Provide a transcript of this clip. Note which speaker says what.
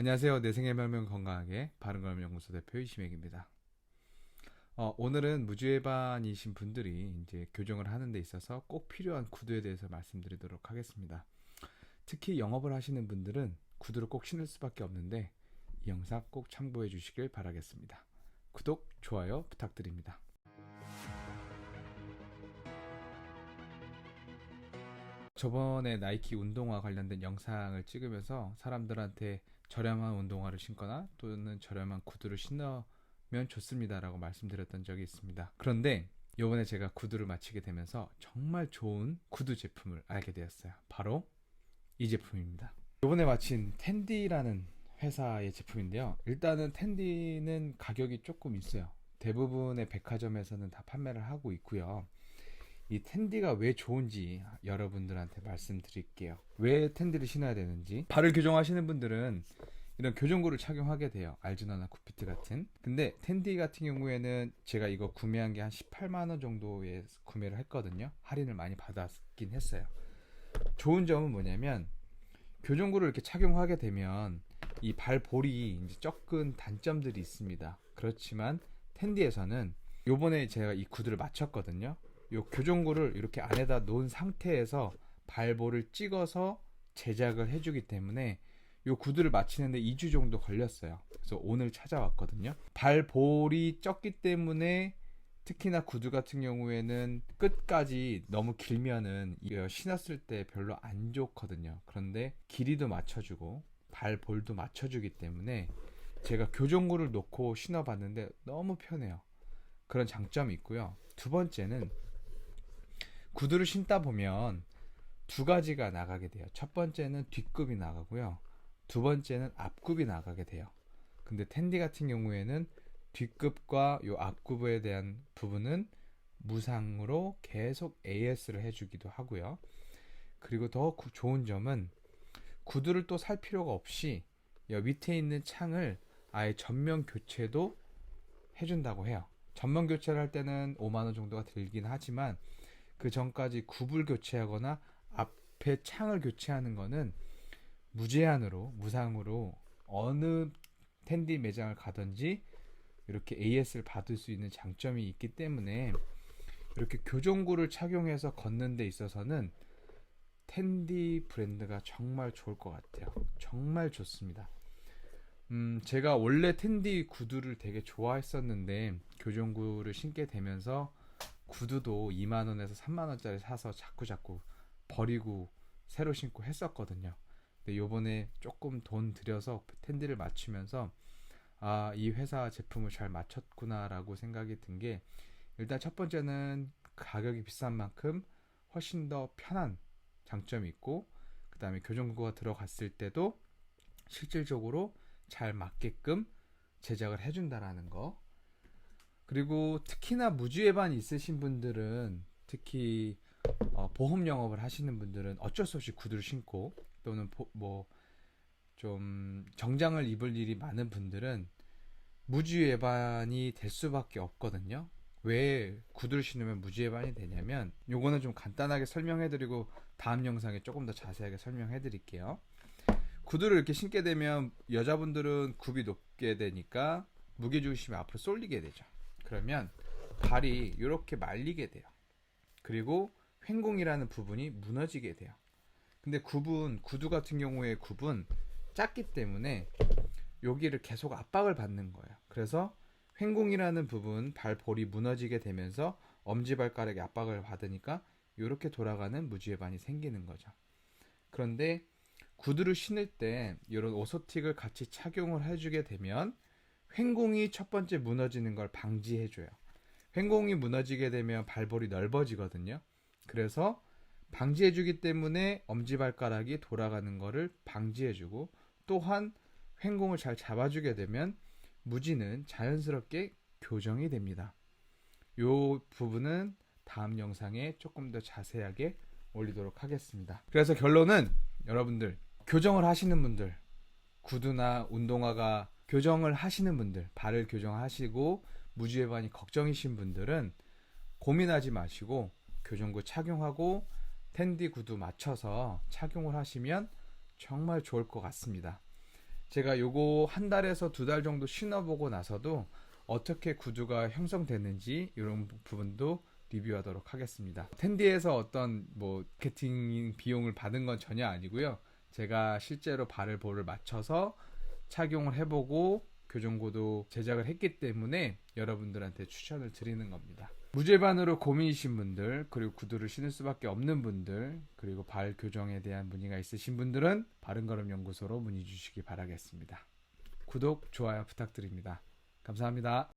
Speaker 1: 안녕하세요. 내 생의 별명 건강하게 바른걸음 연구소 대표 이시맥입니다. 어, 오늘은 무주해반이신 분들이 이제 교정을 하는 데 있어서 꼭 필요한 구두에 대해서 말씀드리도록 하겠습니다. 특히 영업을 하시는 분들은 구두를 꼭 신을 수밖에 없는데 이 영상 꼭 참고해 주시길 바라겠습니다. 구독, 좋아요 부탁드립니다. 저번에 나이키 운동화 관련된 영상을 찍으면서 사람들한테 저렴한 운동화를 신거나 또는 저렴한 구두를 신으면 좋습니다라고 말씀드렸던 적이 있습니다. 그런데 이번에 제가 구두를 마치게 되면서 정말 좋은 구두 제품을 알게 되었어요. 바로 이 제품입니다. 이번에 마친 텐디라는 회사의 제품인데요. 일단은 텐디는 가격이 조금 있어요. 대부분의 백화점에서는 다 판매를 하고 있고요. 이 텐디가 왜 좋은지 여러분들한테 말씀드릴게요. 왜 텐디를 신어야 되는지. 발을 교정하시는 분들은 이런 교정구를 착용하게 돼요. 알즈나나 쿠피트 같은. 근데 텐디 같은 경우에는 제가 이거 구매한 게 한 18만 원 정도에 구매를 했거든요. 할인을 많이 받았긴 했어요. 좋은 점은 뭐냐면 교정구를 이렇게 착용하게 되면 이 발볼이 이제 적은 단점들이 있습니다. 그렇지만 텐디에서는 요번에 제가 이 구두를 맞췄거든요. 요 교정구를 이렇게 안에다 놓은 상태에서 발볼을 찍어서 제작을 해주기 때문에 요 구두를 맞히는데 2주 정도 걸렸어요. 그래서 오늘 찾아왔거든요. 발볼이 쪘기 때문에 특히나 구두 같은 경우에는 끝까지 너무 길면은 신었을 때 별로 안 좋거든요. 그런데 길이도 맞춰주고 발볼도 맞춰주기 때문에 제가 교정구를 놓고 신어봤는데 너무 편해요. 그런 장점이 있고요. 두 번째는 구두를 신다 보면 두 가지가 나가게 돼요. 첫 번째는 뒷굽이 나가고요. 두 번째는 앞굽이 나가게 돼요. 근데 텐디 같은 경우에는 뒷굽과 요 앞굽에 대한 부분은 무상으로 계속 AS를 해주기도 하고요. 그리고 더 구- 좋은 점은 구두를 또 살 필요가 없이 여 밑에 있는 창을 아예 전면 교체도 해준다고 해요. 전면 교체를 할 때는 5만 원 정도가 들긴 하지만 그 전까지 굽을 교체하거나 앞에 창을 교체하는 거는 무제한으로 무상으로 어느 텐디 매장을 가든지 이렇게 AS를 받을 수 있는 장점이 있기 때문에 이렇게 교정구를 착용해서 걷는 데 있어서는 텐디 브랜드가 정말 좋을 것 같아요. 정말 좋습니다. 음, 제가 원래 텐디 구두를 되게 좋아했었는데 교정구를 신게 되면서 구두도 2만 원에서 3만 원짜리 사서 자꾸 자꾸 버리고 새로 신고 했었거든요. 근데 요번에 조금 돈 들여서 텐디를 맞추면서 아, 이 회사 제품을 잘 맞췄구나라고 생각이 든 게 일단 첫 번째는 가격이 비싼 만큼 훨씬 더 편한 장점이 있고 그다음에 교정구가 들어갔을 때도 실질적으로 잘 맞게끔 제작을 해준다라는 거. 그리고 특히나 무주예반이 있으신 분들은 특히 어, 보험 영업을 하시는 분들은 어쩔 수 없이 구두를 신고 또는 뭐 좀 정장을 입을 일이 많은 분들은 무주예반이 될 수밖에 없거든요. 왜 구두를 신으면 무주예반이 되냐면 요거는 좀 간단하게 설명해 드리고 다음 영상에 조금 더 자세하게 설명해 드릴게요. 구두를 이렇게 신게 되면 여자분들은 굽이 높게 되니까 무게중심이 앞으로 쏠리게 되죠. 그러면 발이 이렇게 말리게 돼요. 그리고 횡공이라는 부분이 무너지게 돼요. 근데 굽은 구두 같은 경우에 굽은 작기 때문에 여기를 계속 압박을 받는 거예요. 그래서 횡공이라는 부분 발볼이 무너지게 되면서 엄지발가락에 압박을 받으니까 이렇게 돌아가는 무지해반이 생기는 거죠. 그런데 구두를 신을 때 이런 오소틱을 같이 착용을 해주게 되면 횡공이 첫 번째 무너지는 걸 방지해줘요. 횡공이 무너지게 되면 발볼이 넓어지거든요. 그래서 방지해주기 때문에 엄지발가락이 돌아가는 거를 방지해주고 또한 횡공을 잘 잡아주게 되면 무지는 자연스럽게 교정이 됩니다. 요 부분은 다음 영상에 조금 더 자세하게 올리도록 하겠습니다. 그래서 결론은 여러분들 교정을 하시는 분들 구두나 운동화가 교정을 하시는 분들 발을 교정하시고 무지해반이 걱정이신 분들은 고민하지 마시고 교정구 착용하고 텐디 구두 맞춰서 착용을 하시면 정말 좋을 것 같습니다. 제가 요거 한 달에서 두 달 정도 신어보고 나서도 어떻게 구두가 형성되는지 이런 부- 부분도 리뷰하도록 하겠습니다. 텐디에서 어떤 뭐 마케팅 비용을 받은 건 전혀 아니고요. 제가 실제로 발을 볼을 맞춰서 착용을 해보고 교정구도 제작을 했기 때문에 여러분들한테 추천을 드리는 겁니다. 무제반으로 고민이신 분들, 그리고 구두를 신을 수밖에 없는 분들, 그리고 발 교정에 대한 문의가 있으신 분들은 바른걸음 연구소로 문의 주시기 바라겠습니다. 구독, 좋아요 부탁드립니다. 감사합니다.